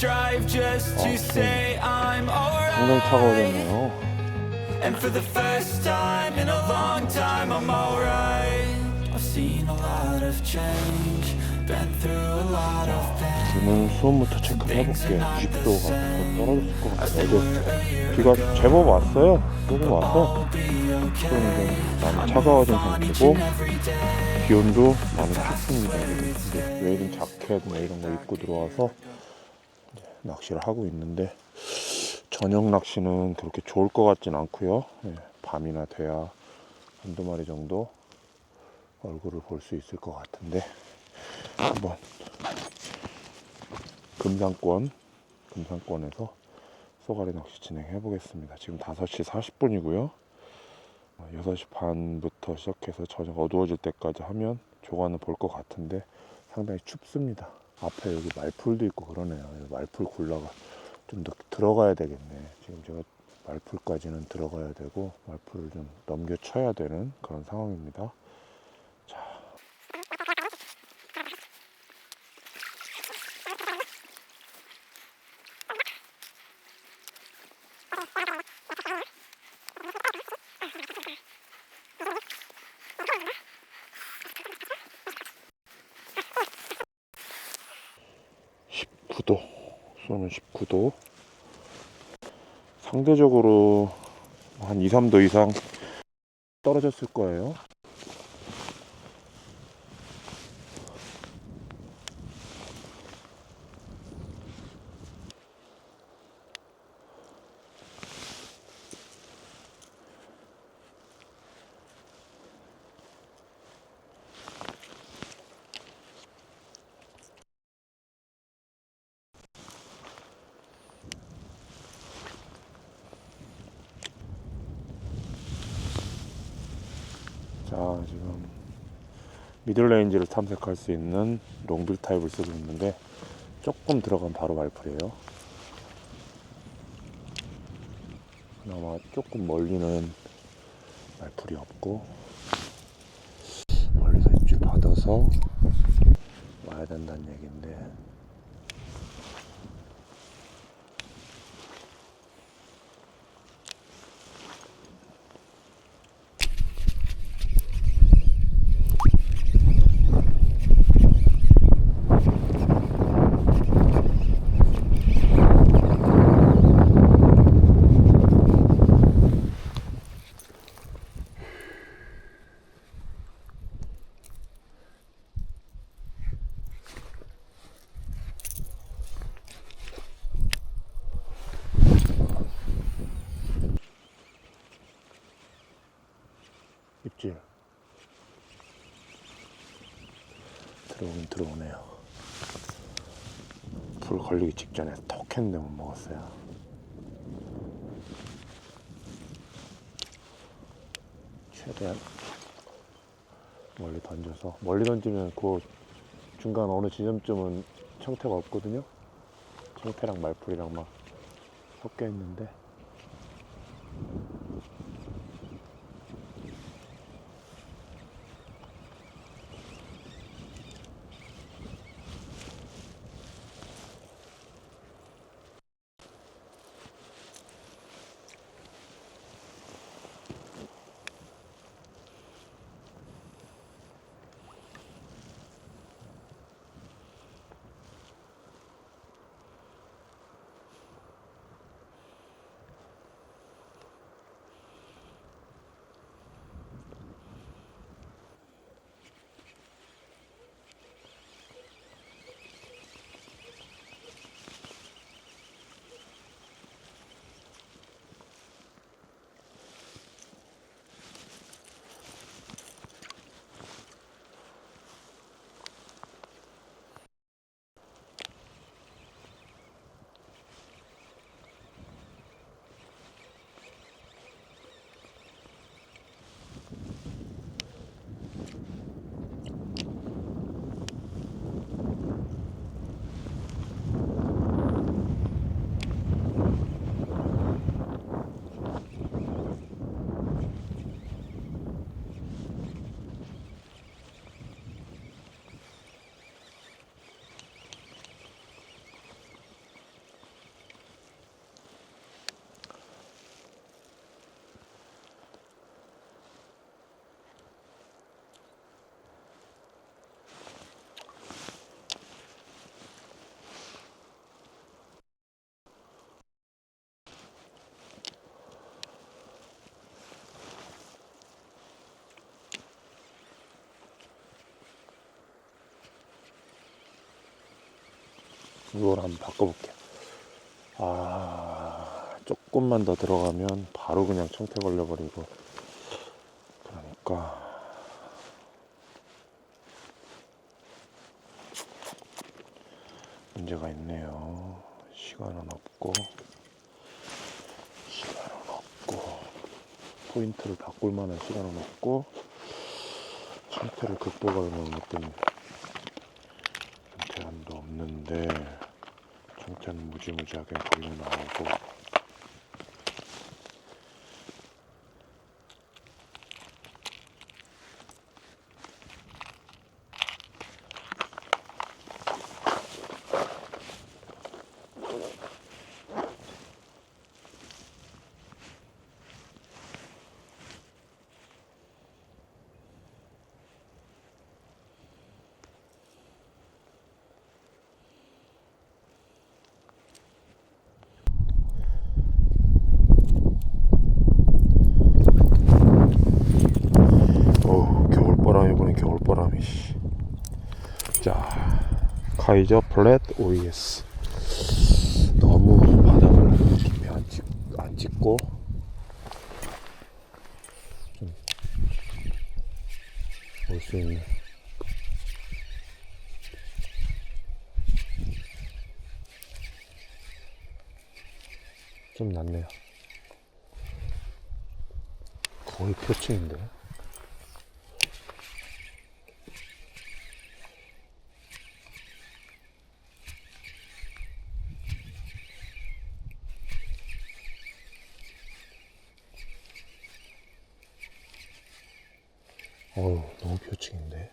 strive just to say I'm 상당히 alright. 차가워졌네요. And for the first time in a long time, I'm alright. I've seen a lot of change, been through a lot of pain. 지금 수온부터 체크를 해볼게요. 20도가 떨어졌을 것 같아요. 어제 비가 제법 왔어요. 조금 와서 좀 많이 차가워진 상태고 기온도 많이 춥습니다. 이제 웨이딩 자켓 뭐 이런 거 입고 들어와서 낚시를 하고 있는데 저녁 낚시는 그렇게 좋을 것 같진 않고요. 예, 밤이나 돼야 한두 마리 정도 얼굴을 볼 수 있을 것 같은데 한번 금상권 금상권에서 쏘가리 낚시 진행해 보겠습니다. 지금 5시 40분이고요. 6시 반부터 시작해서 저녁 어두워질 때까지 하면 조관을 볼 것 같은데 상당히 춥습니다. 앞에 여기 말풀도 있고 그러네요. 말풀 굴러가 좀 더 들어가야 되겠네. 지금 제가 말풀까지는 들어가야 되고 말풀을 좀 넘겨쳐야 되는 그런 상황입니다. 자, (19도) 수온은 (19도) 상대적으로 한 (2, 3도) 이상 떨어졌을 거예요 자 지금 미들레인지를 탐색할 수 있는 롱빌 타입을 쓰고 있는데 조금 들어가면 바로 말풀이에요. 그나마 조금 멀리는 말풀이 없고 멀리서 입질 받아서 와야 된다는 얘기인데 입질 들어오긴 들어오네요. 불 걸리기 직전에 톡 했는데 못 먹었어요. 최대한 멀리 던져서 멀리 던지면 그 중간 어느 지점쯤은 청태가 없거든요? 청태랑 말풀이랑 막 섞여 있는데 이걸 한번 바꿔볼게요. 아, 조금만 더 들어가면 바로 그냥 청태 걸려버리고. 그러니까. 문제가 있네요. 시간은 없고, 시간은 없고, 포인트를 바꿀 만한 시간은 없고, 청태를 극복할 만한 어떤 대안도 없는데, 청태는 무지무지하게 걸려 나오고, 어 겨울바람이 부네 겨울바람이 씨. 자 카이저 플랫 OES 너무 바닥을 깊이 안, 찍, 안 찍고. 올 수 있는 좀 낫네요. 거의 표층인데 어우 너무 표층인데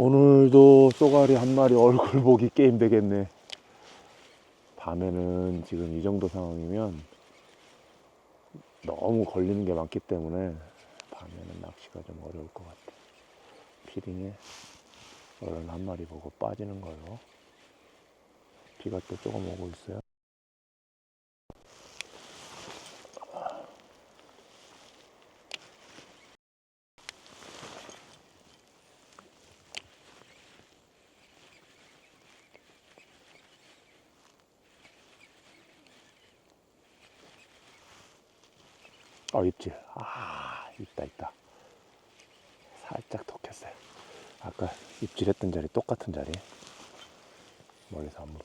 오늘도 쏘가리 한 마리 얼굴 보기 게임 되겠네. 밤에는 지금 이 정도 상황이면 너무 걸리는 게 많기 때문에 밤에는 낚시가 좀 어려울 것 같아. 피딩에 얼른 한 마리 보고 빠지는 걸로. 비가 또 조금 오고 있어요 어 입질 아 있다 있다. 살짝 톡했어요. 아까 입질했던 자리 똑같은 자리. 멀리서 한번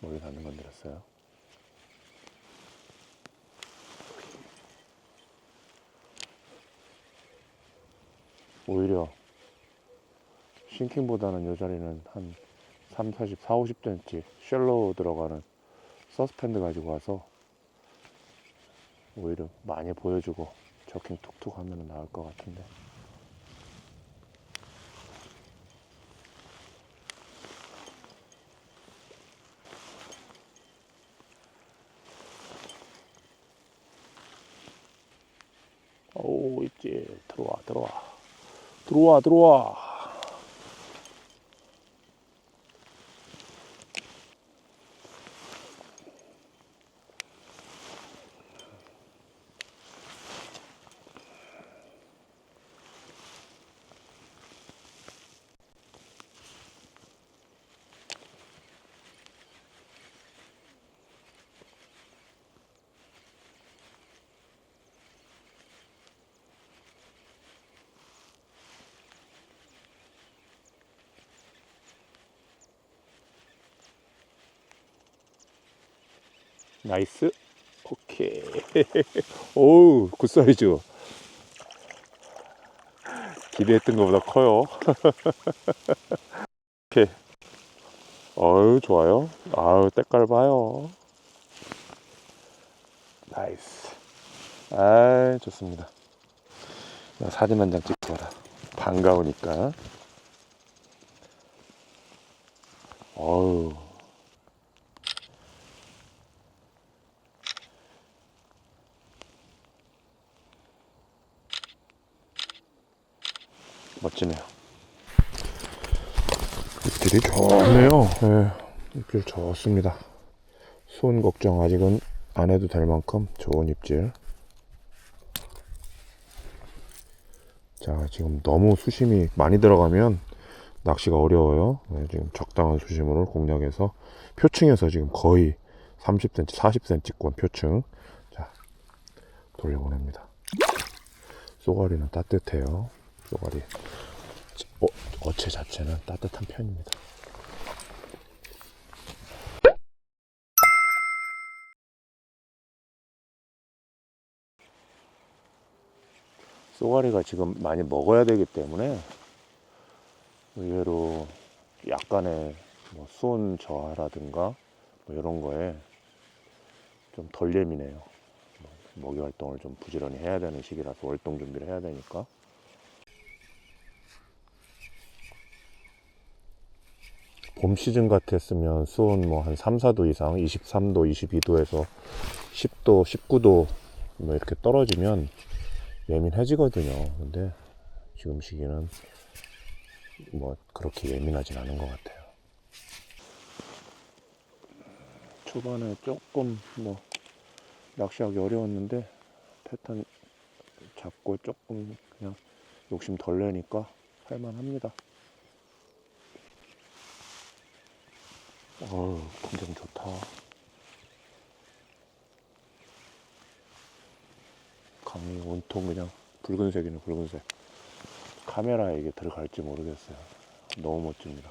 멀리서 한번 건드렸어요. 오히려 싱킹보다는 이 자리는 한 3, 40, 4, 50cm 쉘로우 들어가는 서스펜드 가지고 와서 오히려 많이 보여주고 저킹 툭툭 하면 나을 것 같은데. 오 있지. 들어와 들어와. 들어와 들어와 나이스. 오케이. 오우 굿사이즈. 기대했던 것보다 커요. 오케이. 어유 좋아요. 아유 때깔 봐요. 나이스. 아 좋습니다. 나 사진 한 장 찍고 가라. 반가우니까. 어우 멋지네요. 입질이 좋네요. 네, 입질 좋습니다. 수온 걱정 아직은 안 해도 될 만큼 좋은 입질. 자, 지금 너무 수심이 많이 들어가면 낚시가 어려워요. 네, 지금 적당한 수심으로 공략해서 표층에서 지금 거의 30cm, 40cm권 표층. 자, 돌려보냅니다. 쏘가리는 따뜻해요. 쏘가리. 어, 어체 자체는 따뜻한 편입니다. 쏘가리가 지금 많이 먹어야 되기 때문에 의외로 약간의 뭐 수온 저하라든가 뭐 이런 거에 좀 덜 예민해요. 뭐 먹이 활동을 좀 부지런히 해야 되는 시기라서 월동 준비를 해야 되니까. 봄 시즌 같았으면 수온 뭐 한 3, 4도 이상, 23도, 22도에서 10도, 19도 뭐 이렇게 떨어지면 예민해지거든요. 근데 지금 시기는 뭐 그렇게 예민하진 않은 것 같아요. 초반에 조금 뭐 낚시하기 어려웠는데 패턴 잡고 조금 그냥 욕심 덜 내니까 할만합니다. 어우, 감정 좋다. 강이 온통 그냥 붉은색이네, 붉은색. 카메라에 이게 들어갈지 모르겠어요. 너무 멋집니다.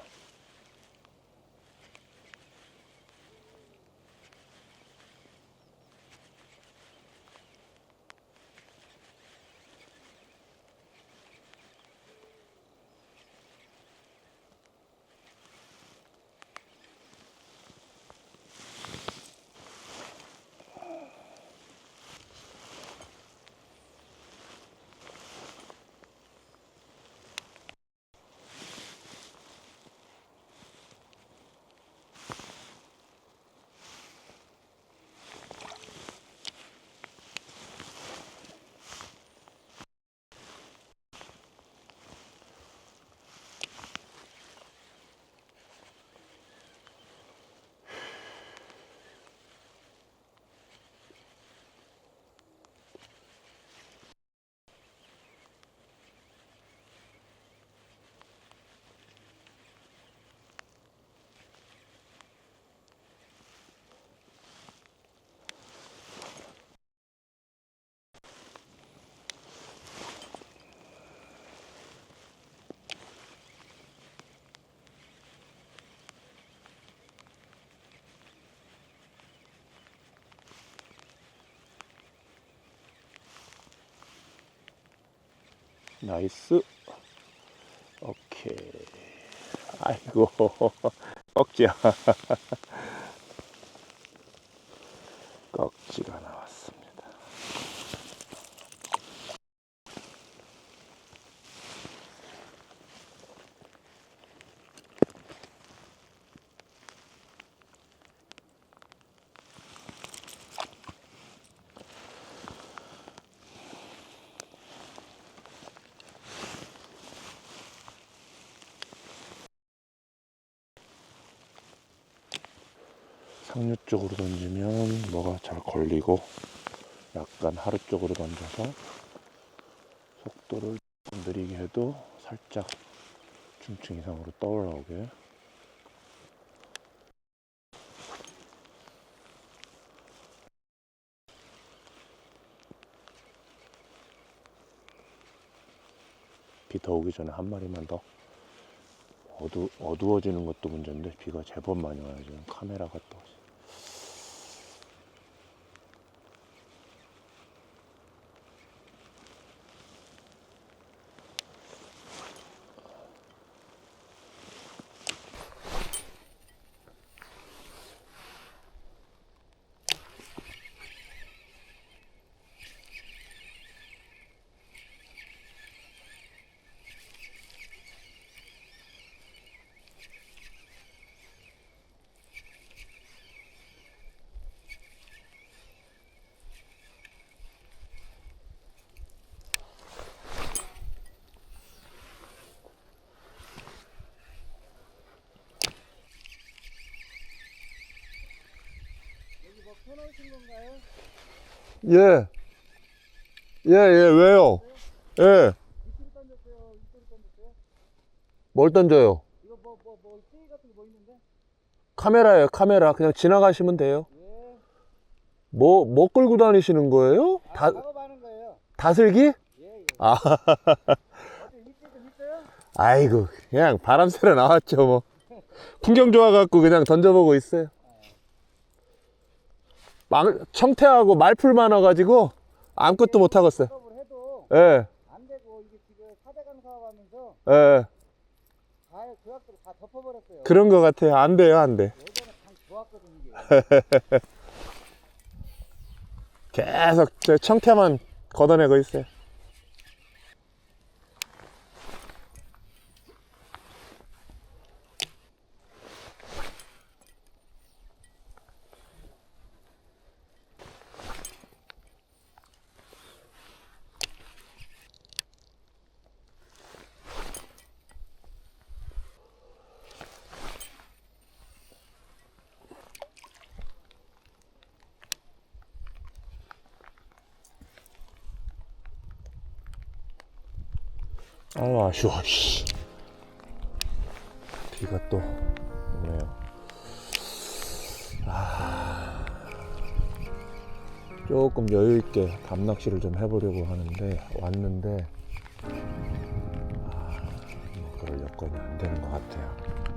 나이스. 오케이. 아이고, 꺽지야. 꺽지가 나왔습니다. 상류 쪽으로 던지면 뭐가 잘 걸리고 약간 하루 쪽으로 던져서 속도를 좀 느리게 해도 살짝 중층 이상으로 떠올라오게. 비더 오기 전에 한 마리만 더. 어두, 어두워지는 것도 문제인데 비가 제법 많이 와요. 지금 카메라가 또 예. 예, 예, 왜요? 예. 뭘 던져요? 이거 뭐, 뭐, 뭐, 찌 같은 거 뭐 있는데? 카메라예요, 카메라. 그냥 지나가시면 돼요. 예. 뭐, 뭐 끌고 다니시는 거예요? 다, 아, 작업하는 거예요. 다슬기? 예, 예. 아, 좀 있어요? 아이고, 그냥 바람 쐬러 나왔죠, 뭐. 풍경 좋아갖고 그냥 던져보고 있어요. 망, 청태하고 말풀 많아가지고 아무것도 못 하겠어요. 해도 예, 안 되고, 이게 지금 사대강 사업하면서 예. 다 조합들을 다 덮어버렸어요. 그런 것 같아요. 안 돼요, 안 돼. 예전에 참 좋았거든요, 이게. 계속 저 청태만 걷어내고 있어요. 아우, 아쉬워, 씨. 비가 또 오네요. 아, 조금 여유있게 밤낚시를 좀 해보려고 하는데, 왔는데, 아, 뭐 그럴 여건이 안 되는 것 같아요.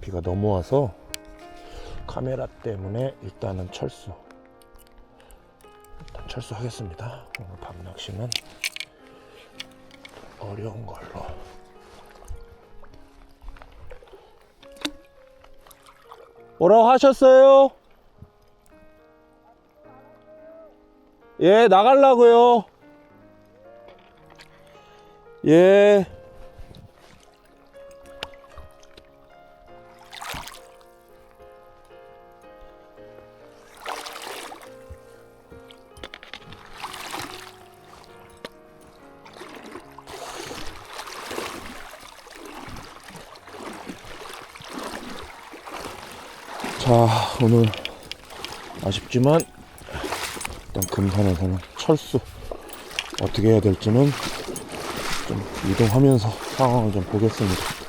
비가 너무 와서 카메라 때문에 일단은 철수. 일단 철수하겠습니다. 오늘 밤 낚시는 어려운 걸로. 뭐라고 하셨어요? 예, 나가려고요. 예. 자, 오늘 아쉽지만 일단 금산에서는 철수 어떻게 해야 될지는 좀 이동하면서 상황을 좀 보겠습니다.